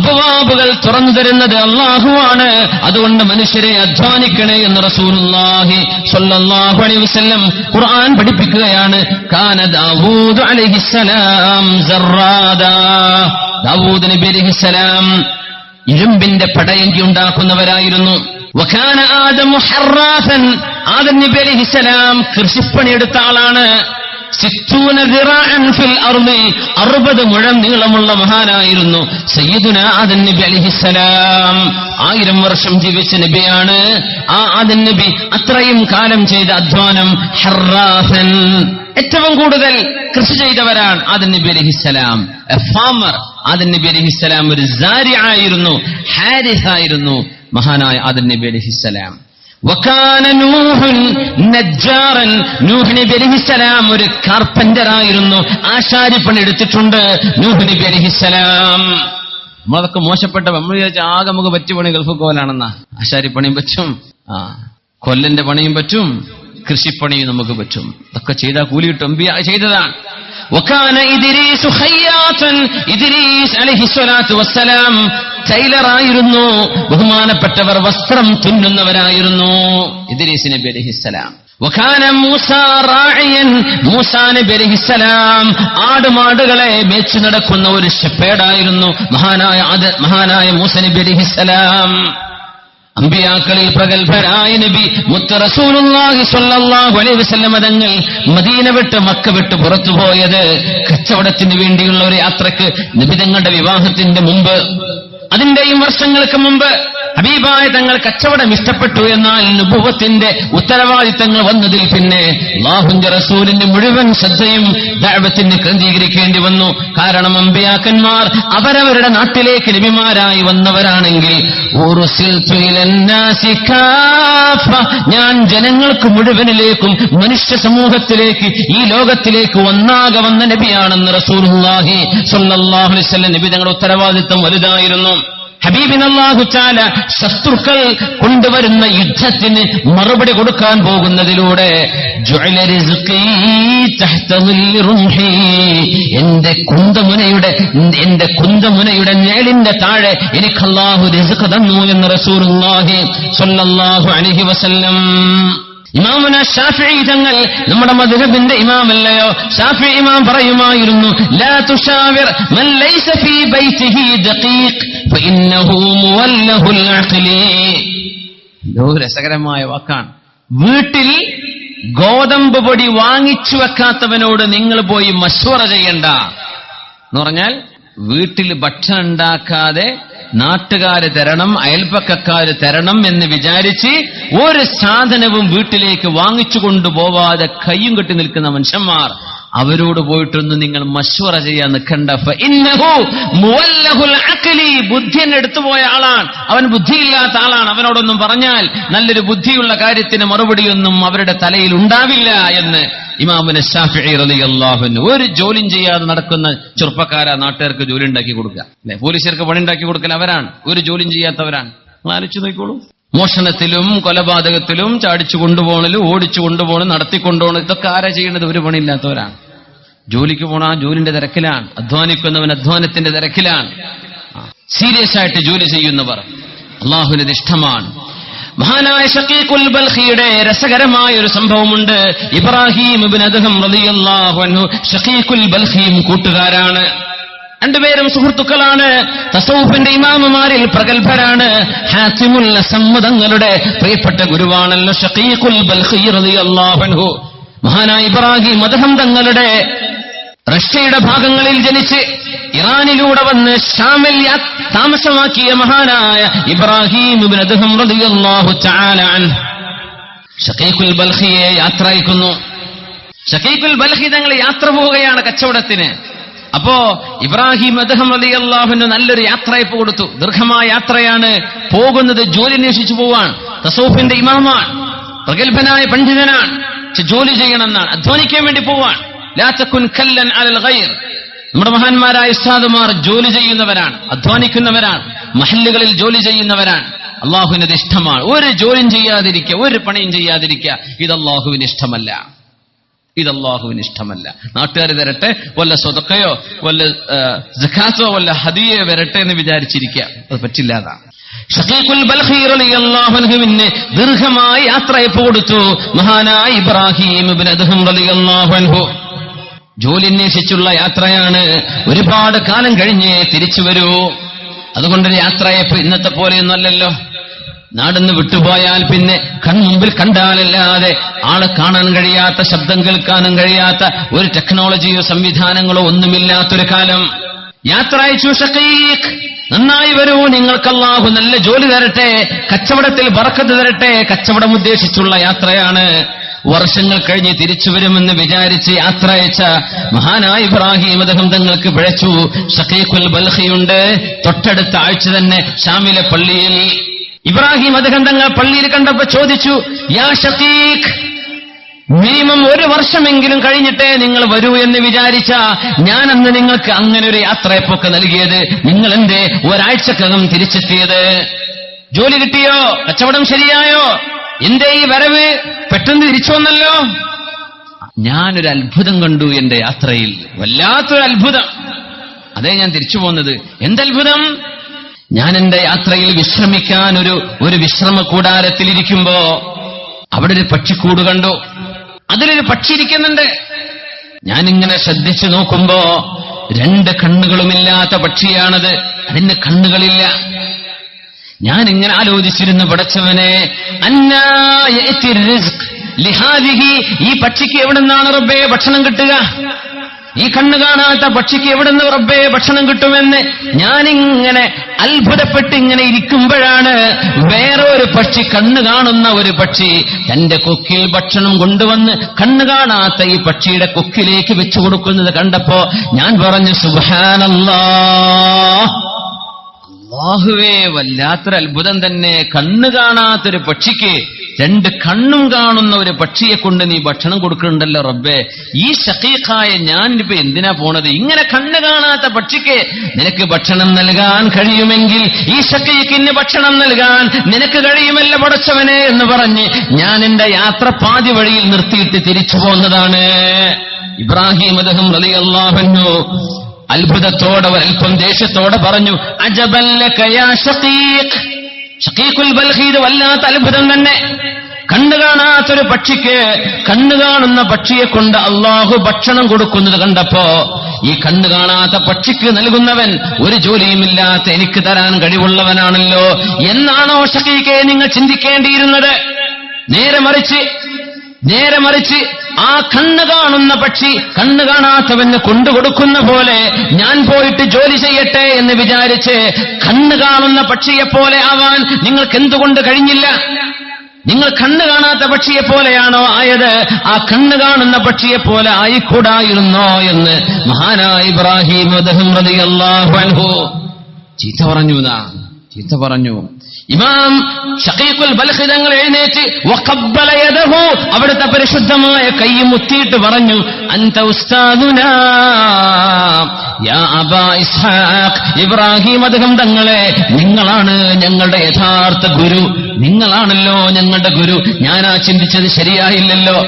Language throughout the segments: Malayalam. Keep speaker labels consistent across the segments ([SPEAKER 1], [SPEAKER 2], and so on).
[SPEAKER 1] അപവാബുകൾ തുറന്നു തരുന്നത് അള്ളാഹുവാണ്. അതുകൊണ്ട് മനുഷ്യരെ അധ്വാനിക്കണേ എന്ന് റസൂലുള്ളാഹി സ്വല്ലല്ലാഹു അലൈ വസല്ലം ഖുർആൻ പഠിപ്പിക്കുകയാണ്. കാന ദാവൂദ് ദാവൂദ് ഇരുമ്പിന്റെ പടയങ്കി ഉണ്ടാക്കുന്നവരായിരുന്നു. വഖാന ആദമു ആദം നബി കൃഷിപ്പണിയെടുത്ത ആളാണ്. അറുപത് മുഴം നീളമുള്ള മഹാനായിരുന്നു സയ്യിദുന ആദൻ നബി അലിഹിസലാം ആയിരം വർഷം ജീവിച്ച നബിയാണ് ആ ആദൻ നബി. അത്രയും കാലം ചെയ്ത അധ്വാനം ഹറാസൻ ഏറ്റവും കൂടുതൽ കൃഷി ചെയ്തവരാണ് ആദൻ നബി അലിഹിസലാം എ ഫാമർ ആദൻ നബി അലിഹിസലാം ഒരു ആയിരുന്നു ഹാരിസ് ആയിരുന്നു മഹാനായ ആദൻ നബി അലിഹിസലാം വക്കാന നൂഹുൻ നജ്ജാറൻ നൂഹ് നബി ഒരു കാർപ്പഞ്ചറായിരുന്നു ആശാരിപ്പണി എടുത്തിട്ടുണ്ട്. നൂഹ് നബി അലൈഹിസ്സലാം നമ്മളതൊക്കെ മോശപ്പെട്ട നമ്മൾ വിചാരിച്ച ആകെ നമുക്ക് പറ്റിയ പണി ഗൾഫ് കോലാണെന്നാ ആശാരിപ്പണിയും പറ്റും. ആ കൊല്ലന്റെ പണിയും പറ്റും. കൃഷിപ്പണിയും നമുക്ക് പറ്റും. ഇതൊക്കെ ചെയ്താൽ കൂലി കിട്ടും. ചെയ്തതാണ്. وكان إدريس خياطا إدريس عليه الصلاة والسلام ടൈലറായിരുന്നു ബഹുമാനപ്പെട്ടവർ വസ്ത്രം തുന്നുന്നവരായിരുന്നു ഇദ്രീസ് നബി അലഹിസ്സലാം വഖാന മൂസ റാഇയൻ മൂസാ നബി അലൈഹിസ്സലാം ആടുമാടുകളെ മേച്ചു നടക്കുന്ന ഒരു ഷെപ്പേഡായിരുന്നു മഹാനായ ആദ- മഹാനായ മൂസ നബി അലൈഹിസ്സലാം അമ്പിയാക്കളിൽ പ്രഗത്ഭരായ നബി മുത്ത റസൂലുള്ളാഹി സ്വല്ലല്ലാഹു അലൈഹി മദീന വിട്ട് മക്ക വിട്ട് പുറത്തുപോയത് കച്ചവടത്തിന് വേണ്ടിയുള്ള ഒരു യാത്രയ്ക്ക് നബി തങ്ങളുടെ വിവാഹത്തിന്റെ മുമ്പ് അതിന്റെയും വർഷങ്ങൾക്ക് മുമ്പ് ഹബീബായ തങ്ങൾ കച്ചവടം ഇഷ്ടപ്പെട്ടു എന്നാൽ നുബുവത്തിന്റെ ഉത്തരവാദിത്തങ്ങൾ വന്നതിൽ പിന്നെ അള്ളാഹുന്റെ റസൂലിന്റെ മുഴുവൻ ശ്രദ്ധയും ദൈവത്തിന് കേന്ദ്രീകരിക്കേണ്ടി വന്നു കാരണം അമ്പിയാക്കന്മാർ അവരവരുടെ നാട്ടിലേക്ക് നബിമാരായി വന്നവരാണെങ്കിൽ. ഞാൻ ജനങ്ങൾക്ക് മുഴുവനിലേക്കും മനുഷ്യ സമൂഹത്തിലേക്ക് ഈ ലോകത്തിലേക്ക് ഒന്നാകെ വന്ന നബിയാണെന്ന് അലൈഹി വസല്ലം നബി തങ്ങളുടെ ഉത്തരവാദിത്തം വലുതായിരുന്നു ഹബീബിൻ അള്ളാഹു ചാല ശത്രുക്കൾ കൊണ്ടുവരുന്ന യുദ്ധത്തിന് മറുപടി കൊടുക്കാൻ പോകുന്നതിലൂടെ. എന്റെ കുന്തമുനയുടെ എന്റെ കുന്തമുനയുടെ നേളിന്റെ താഴെ എനിക്ക് അള്ളാഹു റിസ്ഖ് തന്നു എന്ന് റസൂർ അലൈഹി വസല്ലം ഇമാമുന ഷാഫി തങ്ങൾ നമ്മുടെ മധുരത്തിന്റെ ഇമാമല്ലയോ? ഷാഫി ഇമാം പറയുമായിരുന്നു ലാ മൻ ലൈസ ഫീ ഫഇന്നഹു മുവല്ലഹുൽ എന്തോ രസകരമായ വാക്കാണ്. വീട്ടിൽ ഗോതമ്പ് പൊടി വാങ്ങിച്ചു വെക്കാത്തവനോട് നിങ്ങൾ പോയി മശ്വറ ചെയ്യണ്ട എന്ന് പറഞ്ഞാൽ വീട്ടിൽ ഭക്ഷണം ഉണ്ടാക്കാതെ നാട്ടുകാര് തരണം അയൽപ്പക്കാര് തരണം എന്ന് വിചാരിച്ച് ഒരു സാധനവും വീട്ടിലേക്ക് വാങ്ങിച്ചു കൊണ്ടുപോവാതെ കയ്യും കെട്ടി നിൽക്കുന്ന മനുഷ്യന്മാർ അവരോട് പോയിട്ടൊന്നും നിങ്ങൾ മശ്വറ ചെയ്യാൻ നിൽക്കണ്ട. ബുദ്ധിയെ എടുത്തുപോയ ആളാണ്. അവൻ ബുദ്ധിയില്ലാത്ത ആളാണ്. അവനോടൊന്നും പറഞ്ഞാൽ നല്ലൊരു ബുദ്ധിയുള്ള കാര്യത്തിന് മറുപടിയൊന്നും അവരുടെ തലയിൽ ഉണ്ടാവില്ല എന്ന് ഇമാമിന് ഷാഫി റളിയല്ലാഹു അൻഹു ഒരു ജോലിയും ചെയ്യാതെ നടക്കുന്ന ചെറുപ്പക്കാരാ നാട്ടുകാർക്ക് ജോലി ഉണ്ടാക്കി കൊടുക്കുക. അല്ലെ? പോലീസുകാർക്ക് പണി ഉണ്ടാക്കി കൊടുക്കൽ അവരാണ്. ഒരു ജോലിയും ചെയ്യാത്തവരാണ്. നിങ്ങൾ ആലോചിച്ച് നോക്കിക്കോളൂ. മോഷണത്തിലും കൊലപാതകത്തിലും ചാടിച്ചു കൊണ്ടുപോകണലും ഓടിച്ചു കൊണ്ടുപോകണം നടത്തിക്കൊണ്ടുപോകണം ഇതൊക്കെ ആരാ ചെയ്യേണ്ടത്? ഒരു പണിയില്ലാത്തവരാണ്. ജോലിക്ക് പോണ ജോലിന്റെ തിരക്കിലാണ്. അധ്വാനിക്കുന്നവൻ അധ്വാനത്തിന്റെ തിരക്കിലാണ്. സീരിയസ് ആയിട്ട് ജോലി ചെയ്യുന്നവർ അള്ളാഹുവിനത് ഇഷ്ടമാണ്. മഹാനായ ഷക്കീഖുൽ ബൽഹിയുടെ രസകരമായ ഒരു സംഭവമുണ്ട്. ഇബ്രാഹിം ഇബ്നു അദ്ദേഹം റളിയല്ലാഹു അൻഹു ഷക്കീഖുൽ ബൽഹിയും കൂട്ടുകാരാണ്. രണ്ടുപേരും സുഹൃത്തുക്കളാണ്. തസൌഫിന്റെ ഇമാമുമാരിൽ പ്രഗത്ഭരാണ്. ഹാത്തിമുൽ സമ്മതങ്ങളുടെ പ്രിയപ്പെട്ട ഗുരുവാണല്ലോ ഷക്കീഖുൽ ബൽഹി റളിയല്ലാഹു അൻഹു. മഹാനായ ഇബ്രാഹിം അദ്ദേഹം തങ്ങളുടെ റഷ്യയുടെ ഭാഗങ്ങളിൽ ജനിച്ച് ഇറാനിലൂടെ വന്ന് ഷാമിൽ താമസമാക്കിയ മഹാനായ ഇബ്രാഹിം ഷക്കീഖുൽ ബൽഹിയെ യാത്ര അയക്കുന്നു. ഷക്കീഖുൽ ബൽഹി തങ്ങൾ യാത്ര പോവുകയാണ് കച്ചവടത്തിന്. അപ്പോ ഇബ്രാഹിം അദ്ദേഹം അലി അള്ളാഹുവിന് നല്ലൊരു യാത്രയപ്പ് കൊടുത്തു. ദീർഘമായ യാത്രയാണ്. പോകുന്നത് ജോലി അന്വേഷിച്ചു പോവാൻ തസൂഫിന്റെ ഇമാമാണ്. പ്രഗത്ഭനായ പണ്ഡിതനാണ്. ജോലി ചെയ്യണമെന്നാണ്. അധ്വാനിക്കാൻ വേണ്ടി പോവാൻ നമ്മുടെ മഹാന്മാരായ ഉസ്താദുമാർ ജോലി ചെയ്യുന്നവരാണ് അധ്വാനിക്കുന്നവരാണ് മഹല്ലുകളിൽ ജോലി ചെയ്യുന്നവരാണ്. അള്ളാഹുവിനത് ഇഷ്ടമാണ്. ഒരു ജോലിയും ചെയ്യാതിരിക്കുക ഒരു പണിയും ചെയ്യാതിരിക്കുക ഇത് അള്ളാഹുവിന് ഇഷ്ടമല്ല. ഇത് അള്ളാഹുവിന് ഇഷ്ടമല്ല. നാട്ടുകാർ തരട്ടെ വല്ല സ്വതക്കയോ വല്ല ജഖാത്തോ വല്ല ഹദിയോ വരട്ടെ എന്ന് വിചാരിച്ചിരിക്കുക. അത് പറ്റില്ലാതാ ദീർഘമായ യാത്രയപ്പ് കൊടുത്തു മഹാനായ ഇബ്രാഹിം അൻഹു. ജോലി അന്വേഷിച്ചുള്ള യാത്രയാണ് ഒരുപാട് കാലം കഴിഞ്ഞേ തിരിച്ചു വരൂ. അതുകൊണ്ട് യാത്രയപ്പ് ഇന്നത്തെ പോലെയൊന്നല്ലല്ലോ നാടെന്ന് വിട്ടുപോയാൽ പിന്നെ കൺമുമ്പിൽ കണ്ടാലല്ലാതെ ആളെ കാണാൻ കഴിയാത്ത ശബ്ദം കേൾക്കാനും കഴിയാത്ത ഒരു ടെക്നോളജിയോ സംവിധാനങ്ങളോ ഒന്നുമില്ലാത്തൊരു കാലം. യാത്ര നന്നായി വരൂ. നിങ്ങൾക്കല്ലാഹു നല്ല ജോലി തരട്ടെ. കച്ചവടത്തിൽ വറക്കത്ത് തരട്ടെ. കച്ചവടം ഉദ്ദേശിച്ചുള്ള യാത്രയാണ്. വർഷങ്ങൾ കഴിഞ്ഞ് തിരിച്ചു വരുമെന്ന് വിചാരിച്ച് യാത്ര അയച്ച മഹാനായ ഇബ്രാഹിം അദ്ദേഹം തങ്ങൾക്ക് പിഴച്ചു. ഷഖീഖുൽ ബൽഹിയുണ്ട് തൊട്ടടുത്ത ആഴ്ച തന്നെ ഷാമിലെ പള്ളിയിൽ ഇബ്രാഹിം അദ്ദേഹം തങ്ങൾ പള്ളിയിൽ കണ്ടപ്പോ ചോദിച്ചു യാ ഷഖീഖ് മിനിമം ഒരു വർഷമെങ്കിലും കഴിഞ്ഞിട്ടേ നിങ്ങൾ വരൂ എന്ന് വിചാരിച്ച ഞാൻ അന്ന് നിങ്ങൾക്ക് അങ്ങനെ ഒരു യാത്രയപ്പൊക്കെ നൽകിയത്. നിങ്ങൾ എന്തേ ഒരാഴ്ചക്കകം തിരിച്ചെത്തിയത്? ജോലി കിട്ടിയോ? കച്ചവടം ശരിയായോ? എന്തേ ഈ വരവ് പെട്ടെന്ന് തിരിച്ചു വന്നല്ലോ ഞാനൊരു അത്ഭുതം കണ്ടു എന്റെ യാത്രയിൽ. വല്ലാത്തൊരു അത്ഭുതം. അതേ ഞാൻ തിരിച്ചു പോകുന്നത് എന്തത്ഭുതം? ഞാൻ എന്റെ യാത്രയിൽ വിശ്രമിക്കാൻ ഒരു ഒരു വിശ്രമ കൂടാരത്തിലിരിക്കുമ്പോ അവിടെ ഒരു പക്ഷിക്കൂട് കണ്ടു. അതിലൊരു പക്ഷി ഇരിക്കുന്നുണ്ട് ഞാനിങ്ങനെ ശ്രദ്ധിച്ചു നോക്കുമ്പോ രണ്ട് കണ്ണുകളുമില്ലാത്ത പക്ഷിയാണത്. അതിന് കണ്ണുകളില്ല. ഞാൻ ഇങ്ങനെ ആലോചിച്ചിരുന്നു പടച്ചവനെ ലിഹാദിഹി ഈ പക്ഷിക്ക് എവിടെ നിന്നാണ് റബ്ബേ ഭക്ഷണം കിട്ടുക? ഈ കണ്ണു കാണാത്ത പക്ഷിക്ക് എവിടെ നിന്ന് റബ്ബേ ഭക്ഷണം കിട്ടുമെന്ന് ഞാനിങ്ങനെ അത്ഭുതപ്പെട്ട് ഇങ്ങനെ ഇരിക്കുമ്പോഴാണ് വേറെ ഒരു പക്ഷി കണ്ണു കാണുന്ന ഒരു പക്ഷി തന്റെ കൊക്കിൽ ഭക്ഷണം കൊണ്ടുവന്ന് കണ്ണു കാണാത്ത ഈ പക്ഷിയുടെ കൊക്കിലേക്ക് വെച്ചു കൊടുക്കുന്നത് കണ്ടപ്പോ ഞാൻ പറഞ്ഞു സുബാനല്ലാ അള്ളാഹുവേ വല്ലാത്തൊരു അത്ഭുതം തന്നെ. കണ്ണ് കാണാത്തൊരു പക്ഷിക്ക് രണ്ട് കണ്ണും കാണുന്ന ഒരു പക്ഷിയെ കൊണ്ട് നീ ഭക്ഷണം കൊടുക്കുന്നുണ്ടല്ലോ റബ്ബേ. ഈ ഷഖീഖായ ഞാൻ ഇപ്പൊ എന്തിനാ പോണത്? ഇങ്ങനെ കണ്ണ് കാണാത്ത പക്ഷിക്ക് നിനക്ക് ഭക്ഷണം നൽകാൻ കഴിയുമെങ്കിൽ ഈ ഷക്കീഖിന് ഭക്ഷണം നൽകാൻ നിനക്ക് കഴിയുമല്ല പടച്ചവനെ എന്ന് പറഞ്ഞ് ഞാൻ എന്റെ യാത്ര പാതി വഴിയിൽ നിർത്തിയിട്ട് തിരിച്ചു പോന്നതാണ്. ഇബ്രാഹിം അദ്ദേഹം റളിയല്ലാഹു അത്ഭുതത്തോടെ ഒരൽപ്പം ദേഷ്യത്തോടെ പറഞ്ഞു ഇത് വല്ലാത്ത അത്ഭുതം തന്നെ. കണ്ണു കാണാത്തൊരു പക്ഷിക്ക് കണ്ണു കാണുന്ന പക്ഷിയെ കൊണ്ട് അള്ളാഹു ഭക്ഷണം കൊടുക്കുന്നത് കണ്ടപ്പോ ഈ കണ്ണു കാണാത്ത പക്ഷിക്ക് നൽകുന്നവൻ ഒരു ജോലിയുമില്ലാത്ത എനിക്ക് തരാൻ കഴിവുള്ളവനാണല്ലോ എന്നാണോ ഷഖീഖെ നിങ്ങൾ ചിന്തിക്കേണ്ടിയിരുന്നത്? നേരെ മറിച്ച് നേരെ മറിച്ച് ആ കണ്ണ് കാണുന്ന പക്ഷി കണ്ണ് കാണാത്തവന് കൊണ്ടുകൊടുക്കുന്ന പോലെ ഞാൻ പോയിട്ട് ജോലി ചെയ്യട്ടെ എന്ന് വിചാരിച്ച് കണ്ണ് കാണുന്ന പക്ഷിയെ പോലെ ആവാൻ നിങ്ങൾക്ക് എന്തുകൊണ്ട് കഴിഞ്ഞില്ല? നിങ്ങൾ കണ്ണ് കാണാത്ത പക്ഷിയെ പോലെയാണോ ആയത്? ആ കണ്ണ് കാണുന്ന പക്ഷിയെ പോലെ ആയിക്കൂടായിരുന്നോ എന്ന് മഹാനായ ഇബ്രാഹിം അൻഹു ചീത്ത പറഞ്ഞു ചീത്ത പറഞ്ഞു. ഇമാം ഷഖീഖുൽ ബൽഖി തങ്ങൾ എഴുന്നേറ്റ് അവിടുത്തെ പരിശുദ്ധമായ കൈ മുത്തിയിട്ട് പറഞ്ഞു അന്ത ഉസ്താദുനാ ഇബ്രാഹിം അദ്ദേഹം തങ്ങളെ നിങ്ങളാണ് ഞങ്ങളുടെ യഥാർത്ഥ ഗുരു നിങ്ങളാണല്ലോ ഞങ്ങളുടെ ഗുരു ഞാനാ ചിന്തിച്ചത് ശരിയായില്ലല്ലോ.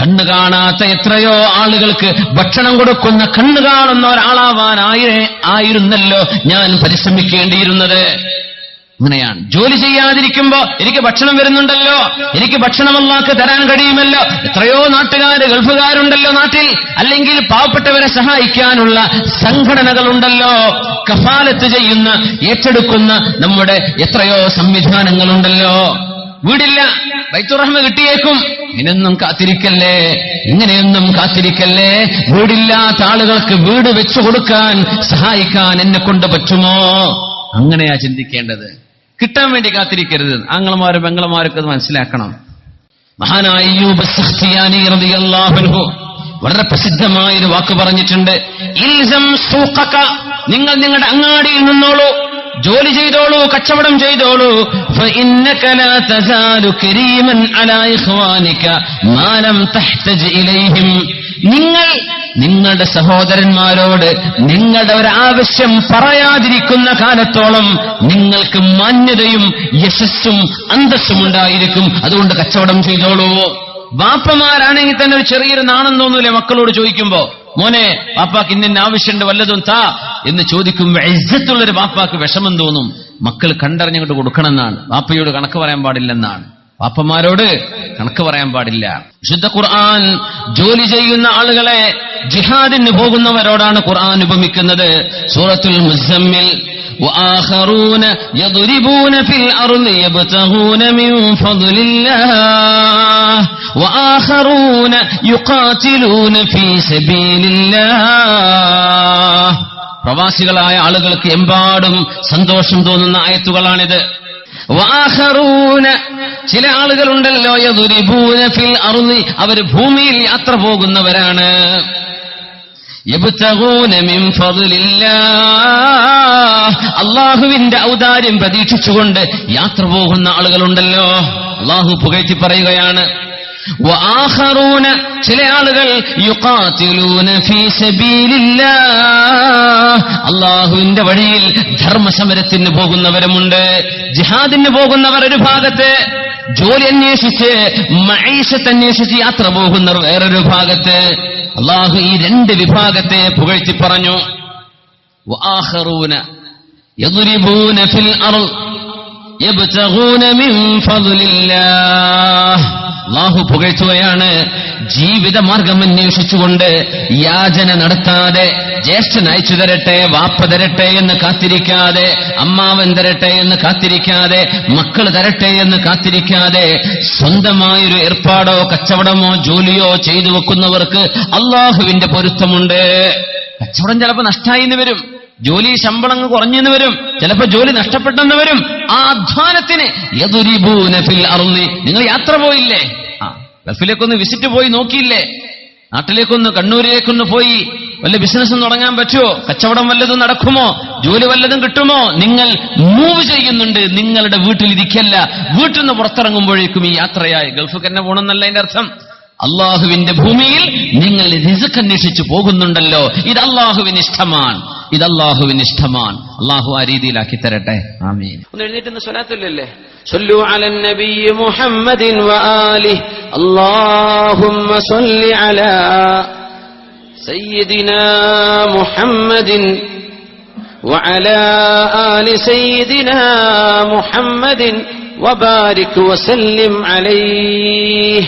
[SPEAKER 1] കണ്ണു കാണാത്ത എത്രയോ ആളുകൾക്ക് ഭക്ഷണം കൊടുക്കുന്ന കണ്ണു കാണുന്ന ഒരാളാവാനായി ആയിരുന്നല്ലോ ഞാൻ പരിശ്രമിക്കേണ്ടിയിരുന്നത്. അങ്ങനെയാണ് ജോലി ചെയ്യാതിരിക്കുമ്പോ എനിക്ക് ഭക്ഷണം വരുന്നുണ്ടല്ലോ. എനിക്ക് ഭക്ഷണം അള്ളാക്ക് തരാൻ കഴിയുമല്ലോ. എത്രയോ നാട്ടുകാര് ഗൾഫുകാരുണ്ടല്ലോ നാട്ടിൽ. അല്ലെങ്കിൽ പാവപ്പെട്ടവരെ സഹായിക്കാനുള്ള സംഘടനകളുണ്ടല്ലോ. കഫാലത്ത് ചെയ്യുന്ന ഏറ്റെടുക്കുന്ന നമ്മുടെ എത്രയോ സംവിധാനങ്ങളുണ്ടല്ലോ. വീടില്ല. ബൈത്തുറഹ്മ കിട്ടിയേക്കും. ഇങ്ങനെയൊന്നും കാത്തിരിക്കല്ലേ? ഇങ്ങനെയൊന്നും കാത്തിരിക്കല്ലേ? വീടില്ലാത്ത ആളുകൾക്ക് വീട് വെച്ചു കൊടുക്കാൻ സഹായിക്കാൻ എന്നെ കൊണ്ട് പറ്റുമോ? അങ്ങനെയാ ചിന്തിക്കേണ്ടത്. കിട്ടാൻ വേണ്ടി കാത്തിരിക്കരുത്. ആങ്ങളമാര് പെങ്ങളമാരൊക്കെ മനസ്സിലാക്കണം. മഹാനായ വളരെ പ്രസിദ്ധമായ ഒരു വാക്ക് പറഞ്ഞിട്ടുണ്ട്. നിങ്ങൾ നിങ്ങളുടെ അങ്ങാടിയിൽ നിന്നോളൂ ജോലി ചെയ്തോളൂ കച്ചവടം ചെയ്തോളൂ. നിങ്ങൾ നിങ്ങളുടെ സഹോദരന്മാരോട് നിങ്ങളുടെ ഒരു ആവശ്യം പറയാതിരിക്കുന്ന കാലത്തോളം നിങ്ങൾക്ക് മാന്യതയും യശസ്സും അന്തസ്സും ഉണ്ടായിരിക്കും. അതുകൊണ്ട് കച്ചവടം ചെയ്തോളൂ. ബാപ്പമാരാണെങ്കിൽ തന്നെ ഒരു ചെറിയൊരു നാണം തോന്നൂലേ മക്കളോട് ചോദിക്കുമ്പോ? മോനെ വാപ്പാക്ക് ഇന്ന ആവശ്യമുണ്ട് വല്ലതും താ എന്ന് ചോദിക്കുമ്പോ ഇജ്ജത്തുള്ളൊരു വാപ്പാക്ക് വിഷമം തോന്നും. മക്കൾ കണ്ടറിഞ്ഞങ്ങോട്ട് കൊടുക്കണമെന്നാണ്. വാപ്പയോട് കണക്ക് പറയാൻ പാടില്ലെന്നാണ്. പാപ്പന്മാരോട് കണക്ക് പറയാൻ പാടില്ല വിശുദ്ധ ഖുർആൻ ജോലി ചെയ്യുന്ന ആളുകളെ ജിഹാദിന് പോകുന്നവരോടാണ് ഖുർആൻ ഉപമിക്കുന്നത് സൂറത്തുൽ മുസമ്മിൽ وآخرون يضربون في الأرض يبتغون من فضل الله وآخرون يقاتلون في سبيل الله പ്രവാസികളായ ആളുകൾക്ക് എമ്പാടും സന്തോഷം തോന്നുന്ന ആയത്തുകളാണിത് വാഹറൂന ചില ആളുകളുണ്ടല്ലോ യദുരിബൂന ഫിൽ അർളി അവർ ഭൂമിയിൽ യാത്ര പോകുന്നവരാണ്. അള്ളാഹുവിന്റെ ഔദാര്യം പ്രതീക്ഷിച്ചുകൊണ്ട് യാത്ര പോകുന്ന ആളുകളുണ്ടല്ലോ. അള്ളാഹു പുകഴ്ത്തി പറയുകയാണ്. ചില ആളുകൾ അള്ളാഹുവിന്റെ വഴിയിൽ ധർമ്മസമരത്തിന് പോകുന്നവരുമുണ്ട്. ജിഹാദിന് പോകുന്നവർ ഒരു ഭാഗത്ത്. ജോലി അന്വേഷിച്ച് മൈഷത്ത് അന്വേഷിച്ച് യാത്ര പോകുന്നവർ വേറൊരു ഭാഗത്ത് അള്ളാഹു ഈ രണ്ട് വിഭാഗത്തെ പുകഴ്ത്തി പറഞ്ഞു. യദ്രിബൂന ഫിൽ അർൾ യബ്തഗൂന മിൻ ഫദ്ലില്ലാഹ്. അള്ളാഹു പുകഴ്ത്തുകയാണ്. ജീവിത മാർഗം അന്വേഷിച്ചുകൊണ്ട് യാചന നടത്താതെ ജ്യേഷ്ഠൻ അയച്ചു തരട്ടെ വാപ്പ തരട്ടെ എന്ന് കാത്തിരിക്കാതെ അമ്മാവൻ തരട്ടെ എന്ന് കാത്തിരിക്കാതെ മക്കൾ തരട്ടെ എന്ന് കാത്തിരിക്കാതെ സ്വന്തമായൊരു ഏർപ്പാടോ കച്ചവടമോ ജോലിയോ ചെയ്തു വെക്കുന്നവർക്ക് അള്ളാഹുവിന്റെ പൊരുത്തമുണ്ട്. കച്ചവടം ചിലപ്പോൾ നഷ്ടമായി എന്ന് വരും. ജോലി ശമ്പളം അങ്ങ് കുറഞ്ഞെന്ന് വരും. ചിലപ്പോ ജോലി നഷ്ടപ്പെട്ടെന്ന് വരും. ആ അധ്വാനത്തിന് നിങ്ങൾ യാത്ര പോയില്ലേ? ഗൾഫിലേക്കൊന്ന് വിസിറ്റ് പോയി നോക്കിയില്ലേ? നാട്ടിലേക്കൊന്ന് കണ്ണൂരിലേക്കൊന്ന് പോയി. വല്ല ബിസിനസ്സും തുടങ്ങാൻ പറ്റുമോ കച്ചവടം വല്ലതും നടക്കുമോ? ജോലി വല്ലതും കിട്ടുമോ? നിങ്ങൾ മൂവ് ചെയ്യുന്നുണ്ട്. നിങ്ങളുടെ വീട്ടിലിരിക്കല്ല. വീട്ടിൽ നിന്ന് പുറത്തിറങ്ങുമ്പോഴേക്കും ഈ യാത്രയായി. ഗൾഫ് തന്നെ പോകണമെന്നല്ല അതിന്റെ അർത്ഥം. അള്ളാഹുവിന്റെ ഭൂമിയിൽ നിങ്ങൾ റിസക്ക് അന്വേഷിച്ചു പോകുന്നുണ്ടല്ലോ. ഇത് അള്ളാഹുവിന് ഇഷ്ടമാണ്. ഇത് അള്ളാഹുവിന് ഇഷ്ടമാണ് അള്ളാഹു ആ രീതിയിലാക്കി തരട്ടെ ആമീൻ
[SPEAKER 2] ഒന്ന് എഴുന്നേറ്റ് സ്വലാത്തില്ലല്ലേ صلوا على النبي محمد وآله اللهم صل على سيدنا محمد وعلى آل سيدنا محمد وبارك وسلم عليه